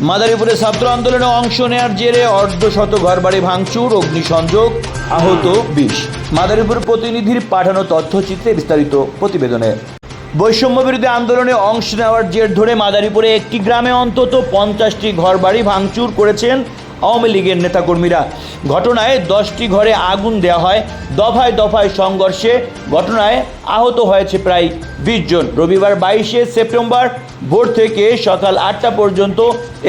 মাদারীপুরে ছাত্র আন্দোলনে অংশ নেয়ার জেরে অর্ধশত ঘরবাড়ি ভাঙচুর, অগ্নিসংযোগ, আহত বিশ মাদারীপুর প্রতিনিধির পাঠানো তথ্যচিত্রে বিস্তারিত প্রতিবেদনে। বৈষম্য বিরোধী আন্দোলনে অংশ নেওয়ার জের ধরে মাদারীপুরে একটি গ্রামে অন্তত পঞ্চাশটি ঘরবাড়ি ভাঙচুর করেছেন আওয়ামী লীগের নেতাকর্মীরা। ঘটনায় দশটি ঘরে আগুন দেওয়া হয়। দফায় দফায় সংঘর্ষে ঘটনায় আহত হয়েছে প্রায় বিশ জন। রবিবার বাইশে সেপ্টেম্বর ভোর থেকে সকাল আটটা পর্যন্ত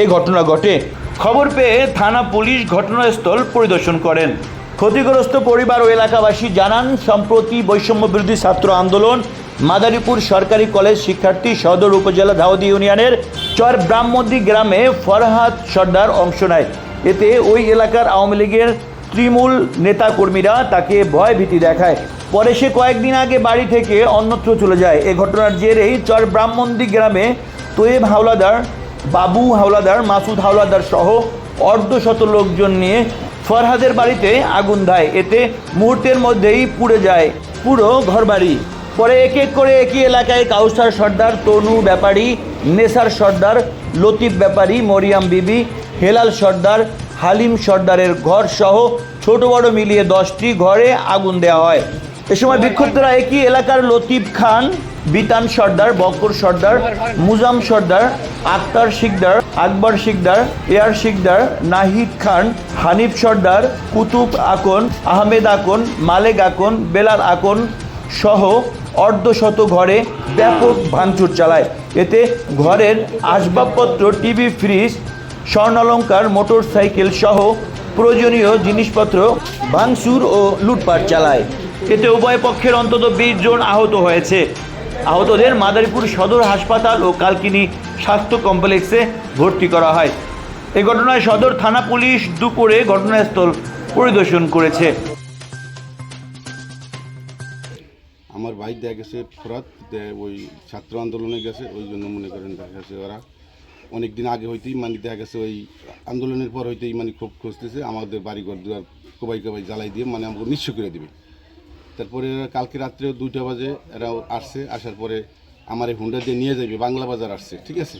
এ ঘটনা ঘটে। খবর পেয়ে থানা পুলিশ ঘটনাস্থল পরিদর্শন করেন। ক্ষতিগ্রস্ত পরিবার ও এলাকাবাসী জানান, সম্প্রতি বৈষম্য বিরোধী ছাত্র আন্দোলন মাদারীপুর সরকারি কলেজ শিক্ষার্থী সদর উপজেলা দাউদি ইউনিয়নের চর ব্রাহ্মদী গ্রামে ফরহাদ সর্দার অংশ নেয়। এতে ওই এলাকার আওয়ামী লীগের তৃণমূল নেতাকর্মীরা তাকে ভয় ভীতি দেখায়। পরে সে কয়েকদিন আগে বাড়ি থেকে অন্যত্র চলে যায়। এ ঘটনার জেরেই চর ব্রাহ্মণদি গ্রামে তোয়েব হাওলাদার, বাবু হাওলাদার, মাসুদ হাওলাদার সহ অর্ধশত লোকজন নিয়ে ফরহাদের বাড়িতে আগুন দেয়। এতে মুহূর্তের মধ্যেই পুড়ে যায় পুরো ঘরবাড়ি। পরে এক এক করে একই এলাকায় কাউসার সর্দার, তনু ব্যাপারী, নেসার সর্দার, লতিফ ব্যাপারী, মরিয়াম বিবি হেলাল সর্দার, হালিম সর্দারের ঘর সহ ছোট বড় মিলিয়ে দশটি ঘরে আগুন দেওয়া হয়। এ সময় বিক্ষুব্ধরা একই এলাকার লতিফ খান, বিতান সর্দার, বকর সর্দার, মুজাম সর্দার, আক্তার শিকদার, আকবর শিকদার, এয়ার শিকদার, নাহিদ খান, হানিফ সর্দার, কুতুব আকন, আহমেদ আকন, মালেক আকন, বেলাল আকন সহ অর্ধশত ঘরে ব্যাপক ভাঙচুর চালায়। এতে ঘরের আসবাবপত্র, টিভি, ফ্রিজ স্বর্ণালঙ্কার মোটর সাইকেল সহ প্রয়োজনীয় জিনিসপত্র ভাঙচুর ও লুটপাট চালায়। এতে উভয় পক্ষের অন্তত বিশ জন আহত হয়েছে। আহতদের মাদারীপুর সদর হাসপাতাল ও কালকিনি স্বাস্থ্য কমপ্লেক্সে ভর্তি করা হয়। এ ঘটনায় সদর থানা পুলিশ দুপুরে ঘটনাস্থল পরিদর্শন করেছে। আমার ভাই দেখা গেছে ফরাত ওই ছাত্র আন্দোলনে গেছে, ওই জন্য মনে করেন দেখা গেছে ওরা। অনেক দিন আগে হইতেই মানে দেখা গেছে ওই আন্দোলনের পর হইতেই মানে খুব খুঁজতেছে, আমাদের বাড়িঘর দুয়ার কোবাই কোবাই জ্বালাই দিয়ে মানে আমাকে নিঃস্ব করে দেবে। তারপরে কালকে রাত্রেও দুইটা বাজে, এরা আসছে, আসার পরে আমার এই হুন্ডা দিয়ে নিয়ে যাবে বাংলা বাজার আসছে, ঠিক আছে?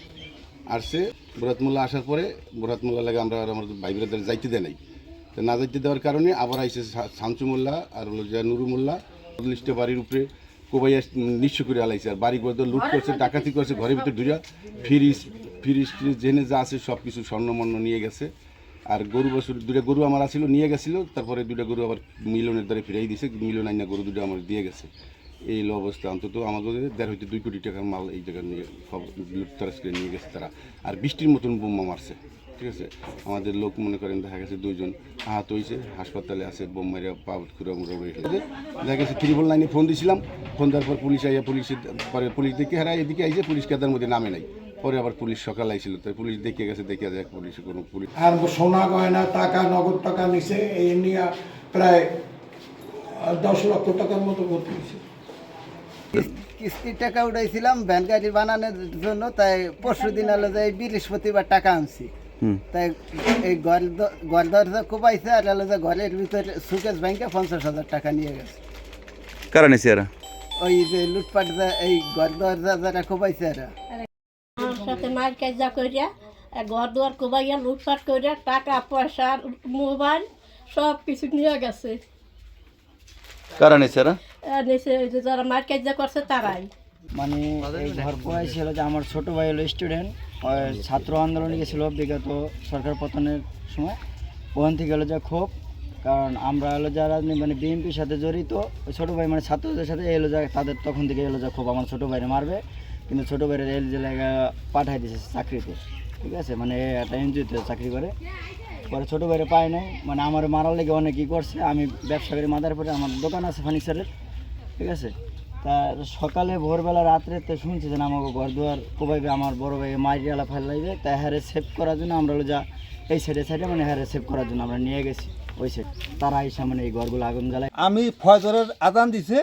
আসছে, বুরাত মোল্লা আসার পরে, বুরাত মোল্লা লাগে আমরা আর আমার ভাই বোনেদের যাইতে দেয় নাই। তো না যাইতে দেওয়ার কারণে আবার আইসে শামসু মোল্লা আর হলো যে নুরু মোল্লা লিস্টে বাড়ির উপরে কোবাইয়া নিঃস্ব করে আলাইছে। আর বাড়ি ঘর লুট করছে, ডাকাতি করছে, ঘরের ভিতরে ঢুকা ফ্রিজ ফ্রিজ ট্রিজ জেনে যা আছে সব কিছু স্বর্ণমর্ণ নিয়ে গেছে। আর গরু বছর দুটা গরু আমার আসছিল নিয়ে গেছিল, তারপরে দুটা গরু আবার মিলনের দ্বারা ফিরাই দিয়েছে মিলন আইনা গরু দুটো আমার দিয়ে গেছে। এই অবস্থা, অন্তত আমাদের দেড় হইতে দুই কোটি টাকার মাল এই জায়গায় নিয়ে লুটতারাজ করে নিয়ে গেছে তারা। আর বৃষ্টির মতন বোমা মারছে, ঠিক আছে? আমাদের লোক মনে করেন দেখা গেছে দুইজন আহত হয়েছে হাসপাতালে আছে, বোম মেরে পা খুঁড়া মুড়া উড়ে দেখা গেছে ত্রিপল লাইনে ফোন দিয়েছিলাম ফোন দেওয়ার পর পুলিশ আইয়া পুলিশ পরে পুলিশ দেখে হারা এদিকে আইছে, পুলিশ কেদার মধ্যে নামে নাই। পরে আবার পুলিশ সকাল আইছিল তাই পুলিশ দেখে গেছে দেখে যায় পুলিশ কোনো পুলিশ আর সোনা গয়না টাকা নগদ টাকা নিছে এই নিয়ে প্রায় দশ লক্ষ টাকার মতো ভর্তি হয়েছে কিস্তির টাকা উঠাইছিলাম ভ্যান গাড়ি বানানোর জন্য তাই পরশু দিন হলো যে বৃহস্পতিবার টাকা আনছি। তাই এই ঘর ঘর দরজা কোপাইছে আর হলো যে ঘরের ভিতরে সুকেশ ব্যাংকে পঞ্চাশ হাজার টাকা নিয়ে গেছে। কারণ নিছে ওই যে লুটপাট যা- এই ঘর দরজা যারা কোপাইছে সাথে মার কাজা করিয়া ঘর দুয়ার কোবাইয়া লুটপাট করিয়া টাকা পয়সা মোবাইল সব কিছু নিয়ে গেছে। কারা নিছে যারা মার কাজা করছে তারাই। মানে এই ঘর পোয়াই ছিল যে আমার ছোট ভাই হলো স্টুডেন্ট ছাত্র আন্দোলনে গেছিল বিগত সরকার পতনের সময়। ওখান থেকে হলো যে ক্ষোভ কারণ আমরা হলো যারা মানে বিএনপির সাথে জড়িত ওই ছোটো ভাই মানে ছাত্রদের সাথে এলো যা তাদের তখন থেকে এলো যা ক্ষোভ আমার ছোটো ভাইরে মারবে। কিন্তু ছোটো ভাইরে রেল জেলায় পাঠাই দিয়েছে চাকরিতে, ঠিক আছে? মানে একটা এনজিওতে চাকরি করে। পরে ছোটো ভাইরে পায় নাই। মানে আমার মারার লেগে অনেক ই করছে। আমি ব্যবসা করি মাদার পরে আমার দোকান আছে ফার্নিচারের, ঠিক আছে? তা সকালে ভোরবেলা রাত্রেতে শুনছি যে আমাকে ঘর দুয়ার কোবাইবে, আমার বড় ভাই মাইরিয়ালা ফেলাইবে। তাই হ্যারে সেভ করার জন্য আমরা যা এই সাইডে সাইডে মানে হ্যারে সেভ করার জন্য আমরা নিয়ে গেছি। ওই সাইড তারা এসে মানে এই ঘরগুলো আগুন জ্বালায়। আমি ফজরের আজান দিছে।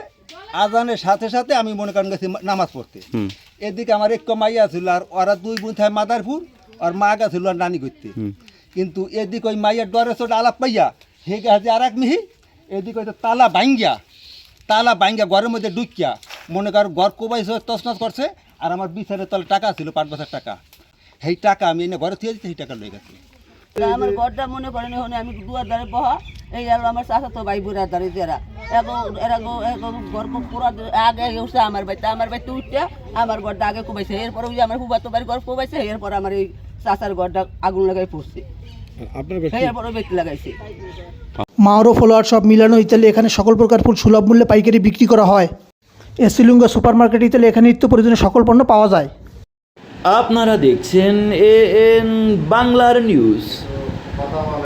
আজানের সাথে সাথে আমি মনে করেন গেছি নামাজ পড়তে। এদিকে আমার এক মাইয়া ছিল আর ওরা দুই বোন থাকে মাদারপুর আর মা গেছিল আর নানি করতে। কিন্তু এদিকে ওই মাইয়ার ডরে চোট আলাপ পাইয়া হে গেছে আর এক মিহি এদিকে হয়তো তালা ভাঙ্গিয়া তালা ভাঙ্গিয়া ঘরের মধ্যে ঢুকিয়া মনে কর ঘর কোবাইছে তছনছ করছে আর আমার বিছানের তলে টাকা ছিল পাঁচ বছর টাকা। সেই টাকা আমি এনে ঘরে থেকে দিতে সেই টাকা লয়ে গেছে। আমার ঘরটা মনে করেন আমি দুয়ার দ্বারে বহা এই গেল আমার চাষা তো ভাই বুড়ার দ্বারে যারা। এগো এরা গো এগো ঘর পুরা আগে উঠছে আমার বাড়িতে। আমার বাড়িতে উঠছে আমার ঘরটা আগে কুবাইছে। এরপর ওই আমার হুবাতো বাড়ি ঘর কুবাইছে এরপর আমার এই চাষার ঘরটা আগুন লাগাই পড়ছে। মাওরো ফলোয়ার সব মিলানো ইত্যাদি এখানে সকল প্রকার ফুল সুলভ মূল্যে পাইকারি বিক্রি করা হয়। এসিলুঙ্গা সুপার মার্কেট ইত্যাদি এখানে নিত্য প্রয়োজনীয় সকল পণ্য পাওয়া যায়। আপনারা দেখছেন এ এন বাংলার নিউজ